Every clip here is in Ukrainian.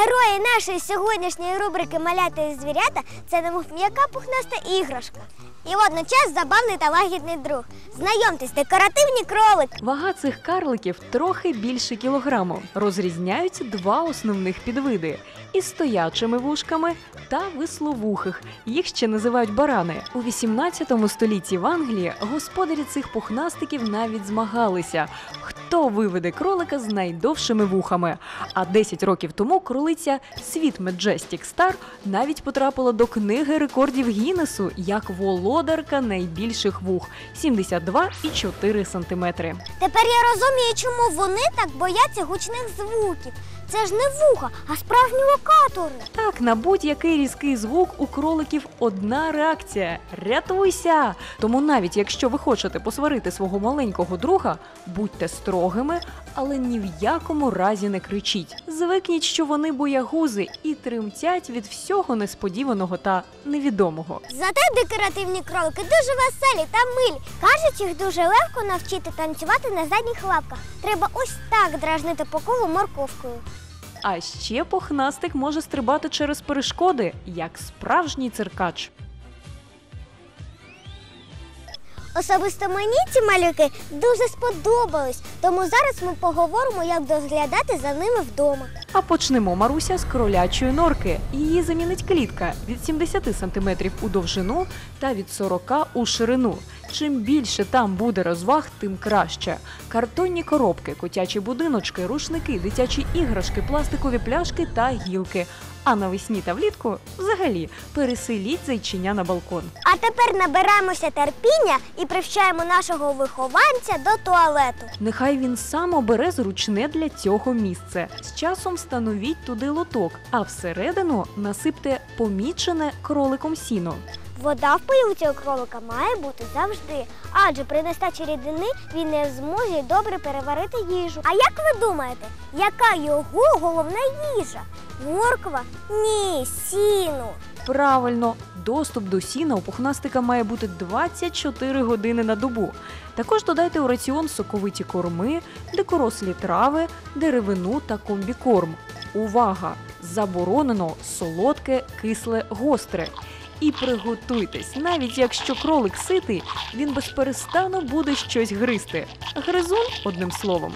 Герої нашої сьогоднішньої рубрики Малята і звірята це м'яка пухнаста іграшка. І водночас забавний та лагідний друг. Знайомтесь, декоративні кролик. Вага цих карликів трохи більше кілограму. Розрізняються два основних підвиди із стоячими вушками та висловухих. Їх ще називають барани. У 18 столітті в Англії господарі цих пухнастиків навіть змагалися. Хто виведе кролика з найдовшими вухами? А 10 років тому кролиця Світ Меджестік Стар навіть потрапила до книги рекордів Гіннесу як володарка найбільших вух 72,4 сантиметри. Тепер я розумію, чому вони так бояться гучних звуків. Це ж не вуха, а справжні локатори. Так, на будь-який різкий звук у кроликів одна реакція рятуйся! Тому навіть якщо ви хочете посварити свого маленького друга, будьте строгими, але ні в якому разі не кричіть. Звикніть, що вони боягузи і тремтять від всього несподіваного та невідомого. Зате декоративні кролики дуже веселі та милі. Кажуть, їх дуже легко навчити танцювати на задніх лапках. Треба ось так дражнити по колу морковкою. А ще пухнастик може стрибати через перешкоди, як справжній циркач. Особисто мені ці малюки дуже сподобались, тому зараз ми поговоримо, як доглядати за ними вдома. А почнемо Маруся з кролячої норки. Її замінить клітка від 70 см у довжину та від 40 у ширину. Чим більше там буде розваг, тим краще. Картонні коробки, котячі будиночки, рушники, дитячі іграшки, пластикові пляшки та гілки. А навесні та влітку взагалі переселіть зайчиня на балкон. А тепер набираємося терпіння і привчаємо нашого вихованця до туалету. Нехай він сам обере зручне для цього місце. З часом встановіть туди лоток, а всередину насипте помічене кроликом сіно. Вода в пилці у кролика має бути завжди, адже при нестачі рідини він не зможе добре переварити їжу. А як ви думаєте, яка його головна їжа? Морква? Ні, сіно. Правильно, доступ до сіна у пухнастика має бути 24 години на добу. Також додайте у раціон соковиті корми, дикорослі трави, деревину та комбікорм. Увага! Заборонено солодке, кисле, гостре. І приготуйтесь, навіть якщо кролик ситий, він безперестану буде щось гризти. Гризун, одним словом.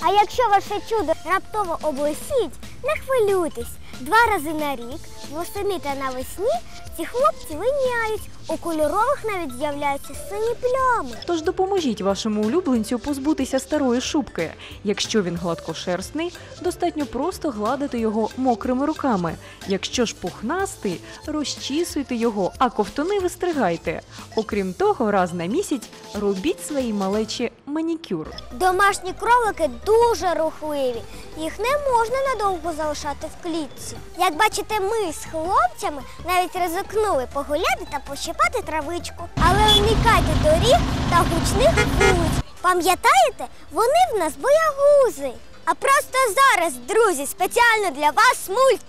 А якщо ваше чудо раптово облесіть, не хвилюйтесь. Два рази на рік, восени та навесні, ці хлопці линяють. У кольорових навіть з'являються сині плями. Тож допоможіть вашому улюбленцю позбутися старої шубки. Якщо він гладкошерстний, достатньо просто гладити його мокрими руками. Якщо ж пухнастий, розчісуйте його, а ковтуни вистригайте. Окрім того, раз на місяць робіть своїй малечі манікюр. Домашні кролики дуже рухливі. Їх не можна надовго залишати в клітці. Як бачите, ми з хлопцями навіть ризикнули погуляти та пощипати травичку. Але уникайте доріг та гучних вулиць. Пам'ятаєте, вони в нас боягузи. А просто зараз, друзі, спеціально для вас мультик.